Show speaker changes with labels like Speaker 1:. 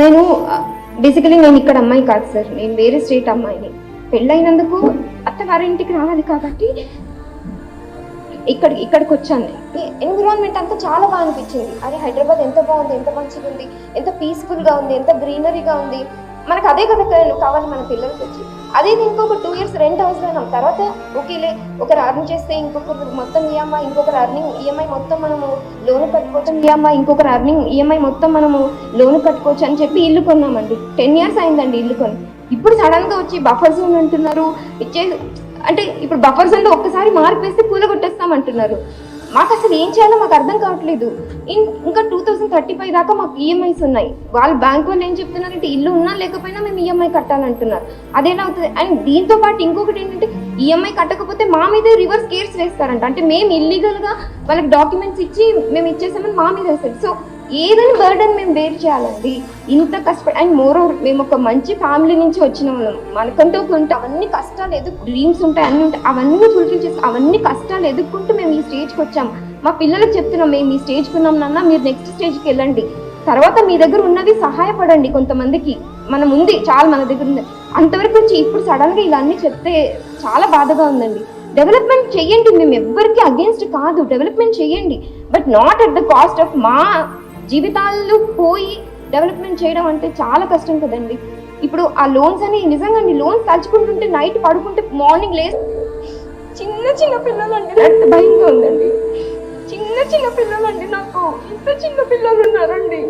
Speaker 1: నేను బేసికలీ నేను ఇక్కడ అమ్మాయి కాదు సార్. నేను వేరే స్టేట్ అమ్మాయిని. పెళ్ళైనందుకు అత్తగారింటికి రావాలి కాబట్టి ఇక్కడ ఇక్కడికి వచ్చాను ఎన్విరాన్మెంట్ అంతా చాలా బాగా అనిపించింది. అరే హైదరాబాద్ ఎంత బాగుంది ఎంత మంచిగా ఉంది ఎంత పీస్ఫుల్గా ఉంది ఎంత గ్రీనరీగా ఉంది. మనకు అదే కదా కావాలి మన పిల్లలకి వచ్చి. అదే ఇంకొక టూ ఇయర్స్ రెంట్ అవసరం తర్వాత ఓకేలే ఒకరు అర్న్ చేస్తే ఇంకొకరు మొత్తం ఈఎంఐ ఇంకొకరు అర్నింగ్ ఈఎంఐ మొత్తం మనము లోన్ కట్టుకోవచ్చు. ఈఎంఐ ఇంకొకరు అర్నింగ్ ఈఎంఐ మొత్తం మనము లోన్ కట్టుకోవచ్చు అని చెప్పి ఇల్లు కొన్నామండి. టెన్ ఇయర్స్ అయిందండి ఇల్లు కొని. ఇప్పుడు సడన్గా వచ్చి బఫర్ జోన్ అంటున్నారు. ఇచ్చే అంటే ఇప్పుడు బఫర్ జోన్లో ఒక్కసారి మార్పు వేస్తే పూల కొట్టేస్తాం అంటున్నారు మాకు అసలు ఏం చేయాలో మాకు అర్థం కావట్లేదు. ఇంకా టూ థౌసండ్ థర్టీ ఫైవ్ దాకా మాకు ఈఎంఐస్ ఉన్నాయి. వాళ్ళు బ్యాంక్ వాళ్ళు ఏం చెప్తున్నారంటే ఇల్లు ఉన్నా లేకపోయినా మేము ఈఎంఐ కట్టాలంటున్నారు. అదేలా అవుతుంది. అండ్ దీంతో పాటు ఇంకొకటి ఏంటంటే ఈఎంఐ కట్టకపోతే మా మీద రివర్స్ కేర్స్ వేస్తారంట. అంటే మేము ఇల్లీగల్గా వాళ్ళకి డాక్యుమెంట్స్ ఇచ్చి మేము ఇచ్చేసామని మా మీద వేస్తారు. సో ఏదైనా బర్డన్ మేము వేరు చేయాలండి. ఇంత కష్టపడి అండ్ మోర్ ఓవర్ మేము ఒక మంచి ఫ్యామిలీ నుంచి వచ్చిన వాళ్ళం. మనకంటూ కొంటే అవన్నీ కష్టాలు ఎదుర్కొ డ్రీమ్స్ ఉంటాయి అన్నీ ఉంటాయి అవన్నీ ఫుల్ఫిల్ చేసి అవన్నీ కష్టాలు ఎదుర్కొంటూ మేము ఈ స్టేజ్కి వచ్చాం. మా పిల్లలకు చెప్తున్నాం మేము ఈ స్టేజ్కి ఉన్నాం నాన్న మీరు నెక్స్ట్ స్టేజ్కి వెళ్ళండి. తర్వాత మీ దగ్గర ఉన్నది సహాయపడండి కొంతమందికి. మనం ఉంది చాలా మన దగ్గర ఉంది. అంతవరకు వచ్చి ఇప్పుడు సడన్గా ఇలా అన్నీ చెప్తే చాలా బాధగా ఉందండి. డెవలప్మెంట్ చేయండి మేము ఎవ్వరికి అగేన్స్ట్ కాదు. డెవలప్మెంట్ చేయండి. But not at the cost of మా జీవితాలు పోయి డెవలప్మెంట్ చేయడం అంటే చాలా కష్టం కదండి. ఇప్పుడు ఆ లోన్స్ అని నిజంగా లోన్స్ తలుచుకుంటుంటే నైట్ పడుకుంటే మార్నింగ్ లేస్ చిన్న చిన్న అంటే నాకు భయంగా ఉందండి. చిన్న చిన్న అంటే నాకు ఇంత చిన్న పిల్లలు ఉన్నారండి.